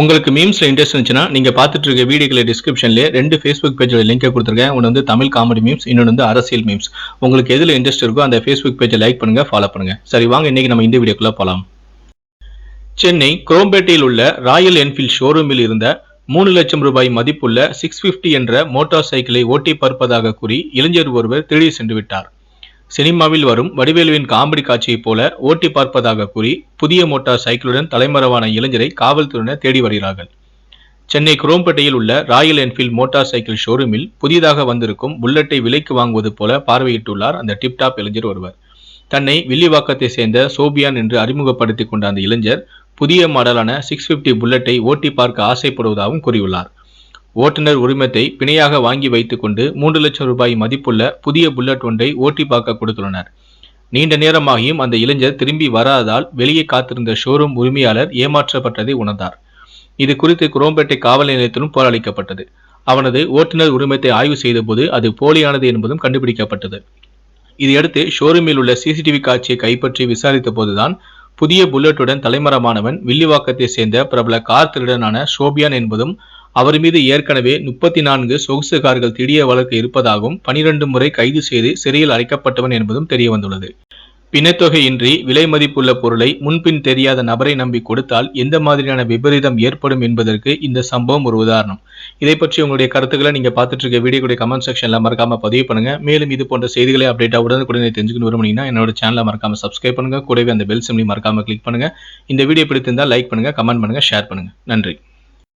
உங்களுக்கு மீம்ஸ்ல இன்ட்ரெஸ்ட் இருந்துச்சுன்னா நீங்க பார்த்துட்டு இருக்க வீடியோக்களை டிஸ்கிரிப்ஷன்ல ரெண்டு ஃபேஸ்புக் பேஜோட லிங்கை கொடுத்துருக்கேன். ஒன்று வந்து தமிழ் காமெடி மீம்ஸ் இன்னொன்று வந்து அரசியல் மீம்ஸ் உங்களுக்கு எதுல இன்ட்ரெஸ்ட் இருக்கோ அந்த ஃபேஸ்புக் பேஜை லைக் பண்ணுங்க ஃபாலோ பண்ணுங்க. சரி வாங்க இன்னைக்கு நம்ம இந்த வீடியோக்குள்ள போலாம். சென்னை குரோம்பேட்டையில் உள்ள ராயல் என்ஃபீல்ட் ஷோரூமில் இருந்த மூணு லட்சம் ரூபாய் மதிப்புள்ள சிக்ஸ் பிப்டி என்ற மோட்டார் சைக்கிளை ஓட்டி பார்ப்பதாக கூறி இளைஞர் ஒருவர் திருடி சென்று விட்டார். சினிமாவில் வரும் வடிவேலுவின் காமெடி காட்சியைப் போல ஓட்டி பார்ப்பதாக கூறி புதிய மோட்டார் சைக்கிளுடன் தலைமறைவான இளைஞரை காவல்துறையினர் தேடி வருகிறார்கள். சென்னை குரோம்பேட்டையில் உள்ள ராயல் என்ஃபீல்ட் மோட்டார் சைக்கிள் ஷோரூமில் புதிதாக வந்திருக்கும் புல்லட்டை விலைக்கு வாங்குவது போல பார்வையிட்டுள்ளார் அந்த டிப்டாப் இளைஞர் ஒருவர். தன்னை வில்லிவாக்கத்தை சேர்ந்த சோபியான் என்று அறிமுகப்படுத்திக் கொண்ட அந்த இளைஞர் புதிய மாடலான சிக்ஸ் பிப்டி புல்லட்டை ஓட்டி பார்க்க ஆசைப்படுவதாகவும் கூறியுள்ளார். ஓட்டுநர் உரிமத்தை பிணையாக வாங்கி வைத்துக்கொண்டு மூன்று லட்சம் ரூபாய் மதிப்புள்ள புதிய புல்லட் ஒன்றை ஓட்டி பார்க்க கொடுத்துள்ளனர். நீண்ட நேரமாகியும் அந்த இளைஞர் திரும்பி வராததால் வெளியே காத்திருந்த ஷோரூம் உரிமையாளர் ஏமாற்றப்பட்டதை உணர்ந்தார். இது குறித்து குரோம்பேட்டை காவல் நிலையத்திலும் போராளிக்கப்பட்டது அவனது ஓட்டுநர் உரிமத்தை ஆய்வு செய்தபோது அது போலியானது என்பதும் கண்டுபிடிக்கப்பட்டது. இதையடுத்து ஷோரூமில் உள்ள சிசிடிவி காட்சியை கைப்பற்றி விசாரித்த போதுதான் புதிய புல்லட்டுடன் தலைமறைவானவன் வில்லிவாக்கத்தை சேர்ந்த பிரபல கார் திருடனான ஷோபியான் என்பதும் அவர் மீது ஏற்கனவே முப்பத்தி நான்கு சொகுசு கார்கள் திடீர் வழக்கு இருப்பதாகவும் பனிரெண்டு முறை கைது செய்து சிறையில் அடைக்கப்பட்டவன் என்பதும் தெரிய வந்துள்ளது பிணைத்தொகையின்றி விலை மதிப்புள்ள பொருளை முன்பின் தெரியாத நபரை நம்பி கொடுத்தால் எந்த மாதிரியான விபரீதம் ஏற்படும் என்பதற்கு இந்த சம்பவம் ஒரு உதாரணம். இதை பற்றி உங்களுடைய கருத்துக்களை நீங்க பார்த்துட்டு இருக்க வீடியோடைய கமெண்ட் செக்ஷன்ல மறக்காம பதிவு பண்ணுங்க. மேலும் இது போன்ற செய்திகளை அப்டேட்டா உடனுக்குடனே தெரிஞ்சுக்கணும் விரும்புனீங்கன்னா என்னோட சேனலை மறக்காம சப்ஸ்கிரைப் பண்ணுங்க. கூடவே அந்த பெல் சிம்லி மறக்காம கிளிக் பண்ணுங்க. இந்த வீடியோ பிடித்திருந்தால் லைக் பண்ணுங்க கமெண்ட் பண்ணுங்க ஷேர் பண்ணுங்க. நன்றி.